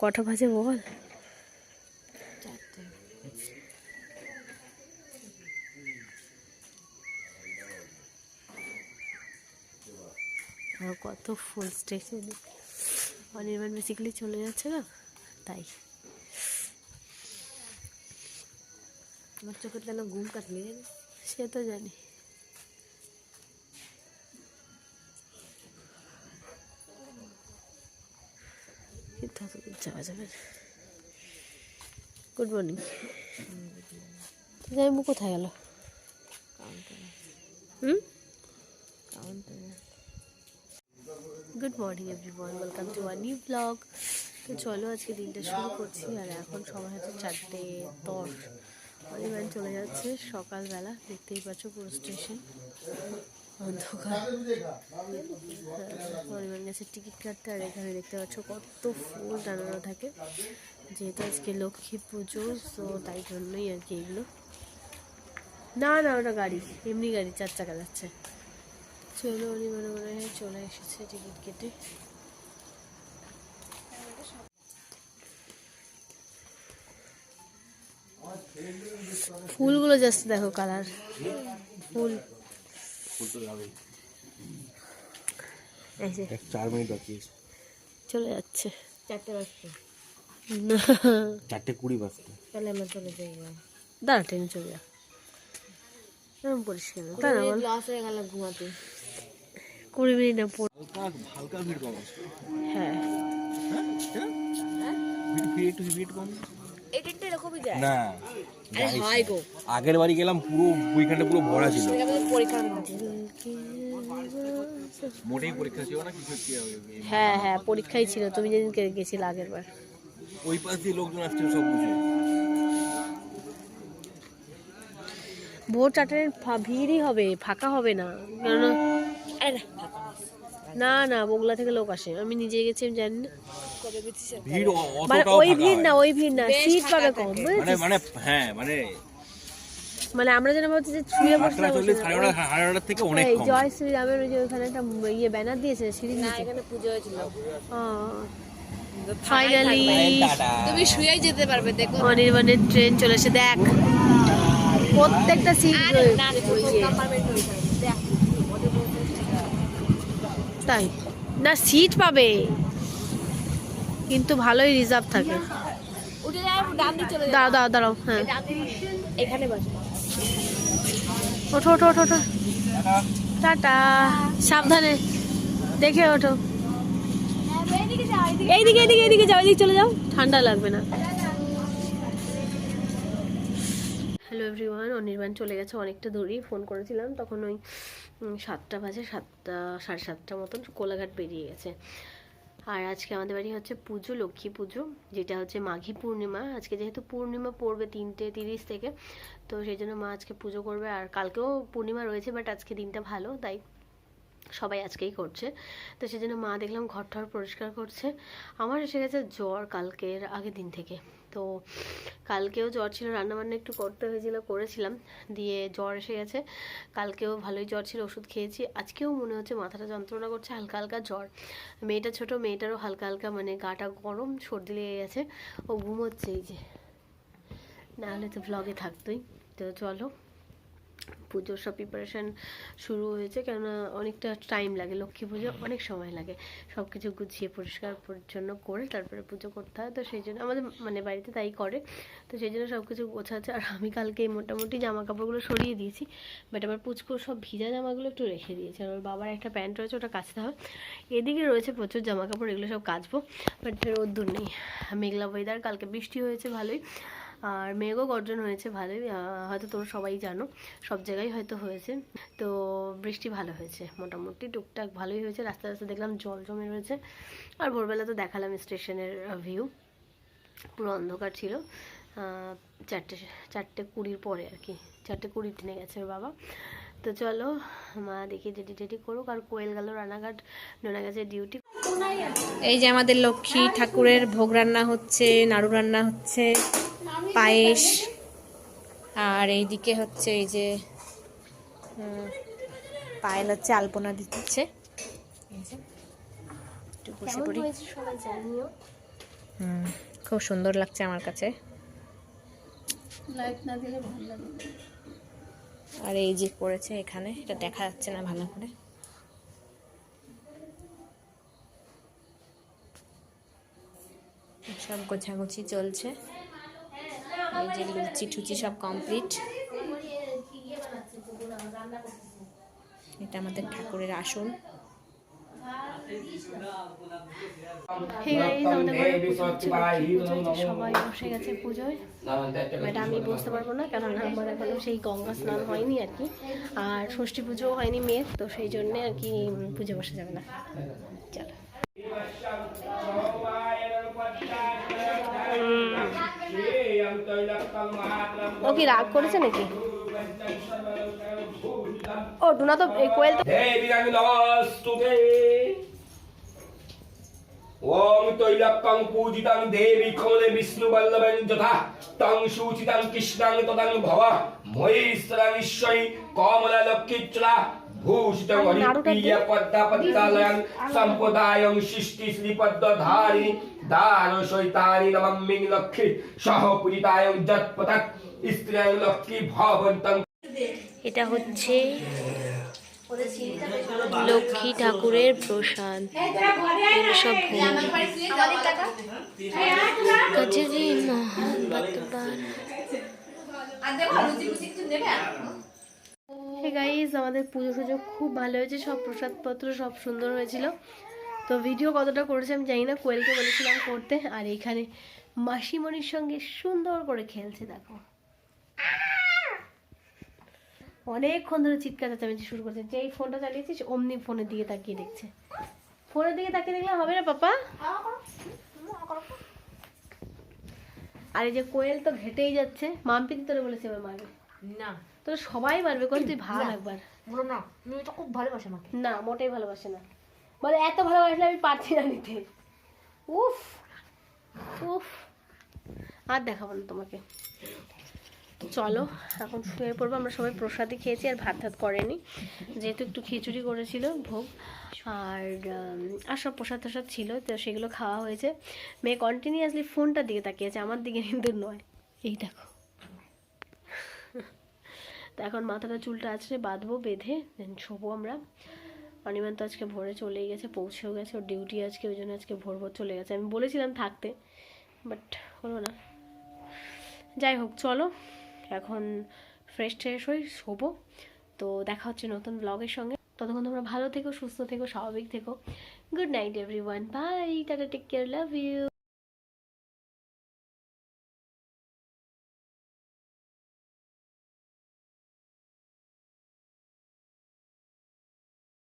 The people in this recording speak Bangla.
কটা বাজে বল? আর কত ফুল স্টেশন অনির্বাণ বেসিক্যালি চলে যাচ্ছে না? তাই। আমার চোখের যেন ঘুম কাটলে সে তো জানি। যাওয়া যাবে গুড মর্নিং জামাইবু কোথায় গেল? হুম? Good morning everyone welcome to our new blog তো চলো, আজকে দিনটা শুরু করছি। আর এখন সময় হচ্ছে চারটে দশ। অনির্বাণ চলে যাচ্ছে সকালবেলা। দেখতেই পাচ্ছ পুরো স্টেশন অন্ধকার। হ্যাঁ, অনির্বাণ গেছে টিকিট কাটতে আর এখানে দেখতে পাচ্ছ কত ফুল টানানো থাকে। যেহেতু আজকে লক্ষ্মী পুজো তো তাই জন্যই আর কি এগুলো। না না ওটা গাড়ি। এমনি গাড়ি চার চাকা যাচ্ছে। চলো উনি মনে মনে হয় চলে এসেছে টিকিট কেটে। ফুলগুলো জাস্ট দেখো কালার ফুল। ফুল তো এই যে। চার মিনিট বাকি চলে যাচ্ছে। চারটে বাজতে। না চারটে কুড়ি বাজতে। তাহলে আমরা চলে যাই দাঁড়া ট্রেনে চলে যা। এরকম পরিষ্কার না তাই না বল? লস হয়ে গেল ঘুমাতে। কুড়ি মিনিট না হালকা ভিড় কম হ্যাঁ। ভিড় ভিড় একটু ভিড় কম এই এরকমই যায়। না আরে হয় গো। আগের বাড়ি গেলাম পুরো বইখানটা পুরো ভরা ছিল। পরীক্ষা মোটেই পরীক্ষা ছিল না কিছু হ্যাঁ হ্যাঁ পরীক্ষাই ছিল। তুমি যেদিনকে গেছিলে আগের বার ওই পাশ দিয়ে লোকজন সব বুঝে। ভোর চারটের ভিড়ই হবে ফাঁকা হবে না। কেননা না না বগুলা থেকে লোক আসে। আমি নিজে গেছি আমি জানি না। ভিড় মানে ওই ভিড় না ওই ভিড় না সিট পাবে কম মানে মানে হ্যাঁ মানে মানে আমরা যেন ভাবছি যে শুয়ে বসে আটটা চল্লিশ সাড়ে নটা সাড়ে নটার থেকে অনেক কম। জয় শ্রীরামের ওই যে ওখানে একটা ইয়ে ব্যানার দিয়েছে সিঁড়ি না এখানে পুজো হয়েছিল। ফাইনালি তুমি শুয়েই যেতে পারবে দেখো। অনির্বাণের ট্রেন চলে এসে দেখ। প্রত্যেকটা সিট কম্পার্টমেন্ট তাই। না সিট পাবে। কিন্তু ভালোই রিজার্ভ থাকে। দাঁড়াও দাঁড়াও দাঁড়াও হ্যাঁ। এখানে ওঠো ওঠো ওঠো ওঠো। টাটা। সাবধানে। দেখে ওঠো। এইদিকে এইদিকে এইদিকে এইদিকে যাও এইদিকে চলে যাও। ঠান্ডা লাগবে না। হ্যালো এভরিওয়ান, অনির্বাণ চলে গেছে অনেকটা দূরেই। ফোন করেছিলাম, তখন ওই সাতটা বাজে, সাতটা, সাড়ে সাতটা মতন কোলাঘাট বেরিয়ে গেছে। আর আজকে আমাদের বাড়ি হচ্ছে পুজো, লক্ষ্মী পুজো, যেটা হচ্ছে মাঘী পূর্ণিমা। আজকে যেহেতু পূর্ণিমা পড়বে তিনটে, তিরিশ থেকে, তো সেই জন্য মা আজকে পুজো করবে। আর কালকেও পূর্ণিমা রয়েছে, বাট আজকে দিনটা ভালো, তাই সবাই আজকেই করছে। তো সেই জন্য মা দেখলাম ঘর টর পরিষ্কার করছে। আমার এসে গেছে জ্বর কালকের আগের দিন থেকে। তো কালকেও জ্বর ছিল, রান্নাবান্না একটু করতে হয়েছিল, করেছিলাম। দিয়ে জ্বর এসে গেছে। কালকেও ভালোই জ্বর ছিল, ওষুধ খেয়েছি। আজকেও মনে হচ্ছে মাথাটা যন্ত্রণা করছে, হালকা হালকা জ্বর। মেয়েটা ছোট, মেয়েটারও হালকা হালকা মানে গাটা গরম, সর্দি লেগে গেছে। ও ঘুমোচ্ছে এই যে। নাহলে তো ব্লগে থাকতোই। তো চলো। পুজোর সব প্রিপারেশান শুরু হয়েছে, কেননা অনেকটা টাইম লাগে, লক্ষ্মী পুজো অনেক সময় লাগে। সব কিছু গুছিয়ে পরিষ্কার পরিচ্ছন্ন করে তারপরে পুজো করতে হয়, তো সেই জন্য আমাদের মানে বাড়িতে তাই করে। তো সেই জন্য সব কিছু গোছাচ্ছে আর আমি কালকে মোটামুটি জামা কাপড়গুলো সরিয়ে দিয়েছি বাট আমার পুচকুর সব ভিজা জামাগুলো একটু রেখে দিয়েছি। আর বাবার একটা প্যান্ট রয়েছে, ওটা কাচতে হবে। এদিকে রয়েছে প্রচুর জামা কাপড় এগুলো সব কাচবো বাট রোদ্দুর নেই। মেঘলা ওয়েদার কালকে বৃষ্টি হয়েছে ভালোই। আর মেঘও গর্জন হয়েছে ভালোই হয়তো তোমরা সবাই জানো, সব জায়গায় হয়তো হয়েছে। তো বৃষ্টি ভালো হয়েছে, মোটামুটি টুকটাক ভালোই হয়েছে। রাস্তা রাস্তা দেখলাম জল জমে রয়েছে। আর ভোরবেলা তো দেখালাম স্টেশনের ভিউ পুরো অন্ধকার ছিল। চারটে চারটে কুড়ির পরে আর কি, চারটে কুড়ি টেনে গেছে ওর বাবা। তো চলো, মা দেখি রেডি টেডি করুক। আর কোয়েল গেল রানাঘাট নোনা গেছে ডিউটি এই যে আমাদের লক্ষ্মী ঠাকুরের ভোগ রান্না হচ্ছে, নাড়ু রান্না হচ্ছে। পায়েস আর এইদিকে হচ্ছে এই যে পায়েল হচ্ছে। আলপনা দিচ্ছে একটু বসে পড়ি। হুম, খুব সুন্দর লাগছে আমার কাছে। লাইট না দিলে ভালো লাগে আর এই যে পড়েছে এখানে এটা দেখা যাচ্ছে না ভালো করে। সব গোছাগুছি চলছে। এই যে লুচি টুচি সব কমপ্লিট এটা আমাদের ঠাকুরের আসন পুজো পুজো সবাই বসে গেছে পুজোয়। বাট আমি বুঝতে পারব না আমার সেই গঙ্গা স্নান হয়নি আর কি। আর ষষ্ঠী পুজোও হয়নি মেয়ের, তো সেই জন্যে আর কি পুজো বসে যাবে না। চলো। ও কি রাগ করেছে নাকি? ও ডুনা তো এই কোয়েল তো ওম তৈলক্কং পূজিতাং দেবী কমলে বিষ্ণু বল্লভেন যথা। তং সূচিতাং কৃষ্ণাং তদাং ভব। মহেশ্বরাং ঈশ্বরী কমলা লক্ষ্মীচলা ভূষিতং হরিপ্রিয় পদ্মা পদ্মালয়ং সম্পদায়ং সৃষ্টি শ্রীপদ্ম ধারিণী দান শৈতানি লক্ষ্মী, সহ পূজিতায়ং যৎপতক স্ত্রিয়ং লক্ষ্মী ভবন্তং। এটা হচ্ছে লক্ষ্মী ঠাকুরের প্রসাদ। সব মহাবতবার হে গাইস আমাদের পুজো সুজো খুব ভালো হয়েছে। সব প্রসাদপত্র সব সুন্দর হয়েছিল। তো ভিডিও কতটা করেছে আমি জানি না কোয়েলকে বলেছিলাম করতে আর এখানে মাসিমণির সঙ্গে সুন্দর করে খেলছে দেখো। অনেকক্ষণ ধরে চিৎকার চেঁচামেচি শুরু করছে যেই ফোনটা চালিয়েছিস অমনি ফোনের দিকে তাকিয়ে দেখছে। ফোনের দিকে তাকিয়ে দেখলে হবে না পাপা? আর এই যে কোয়েল তো ঘেটেই যাচ্ছে মাম্পি তোরে বলেছে এবার মারবে। না। তোরা সবাই মারবে কোন তুই ভাব একবার। না মেয়েটা খুব ভালোবাসে আমাকে। না মোটেই ভালোবাসে না। বলে, এত ভালোবাসলে আমি পারছি না নিতে উফ উফ। আর দেখাবো না তোমাকে। চলো, এখন শুয়ে পড়ব। আমরা সবাই প্রসাদই খেয়েছি আর ভাত ভাত করেনি। যেহেতু একটু খিচুড়ি করেছিল ভোগ, আর আর সব প্রসাদ টসাদ ছিল, তো সেগুলো খাওয়া হয়েছে। মেয়ে কন্টিনিউয়াসলি ফোনটার দিকে তাকিয়েছে, আমার দিকে কিন্তু নয়। এই দেখো। তো এখন মাথাটা চুলটা আছড়ে বাঁধবো, বেঁধে দেন শোবো আমরা। অনিমান তো আজকে ভোরে চলেই গেছে, পৌঁছেও গেছে, ওর ডিউটি আজকে, ওই জন্য আজকে ভোর ভোর চলে গেছে। আমি বলেছিলাম থাকতে বাট হলো না। যাই হোক, চলো, এখন ফ্রেশ ট্রেশ হই শোবো। তো দেখা হচ্ছে নতুন ব্লগের সঙ্গে। ততক্ষণ তোমরা ভালো থেকো, সুস্থ থেকো, স্বাভাবিক থেকো। Good night everyone bye tata take care love you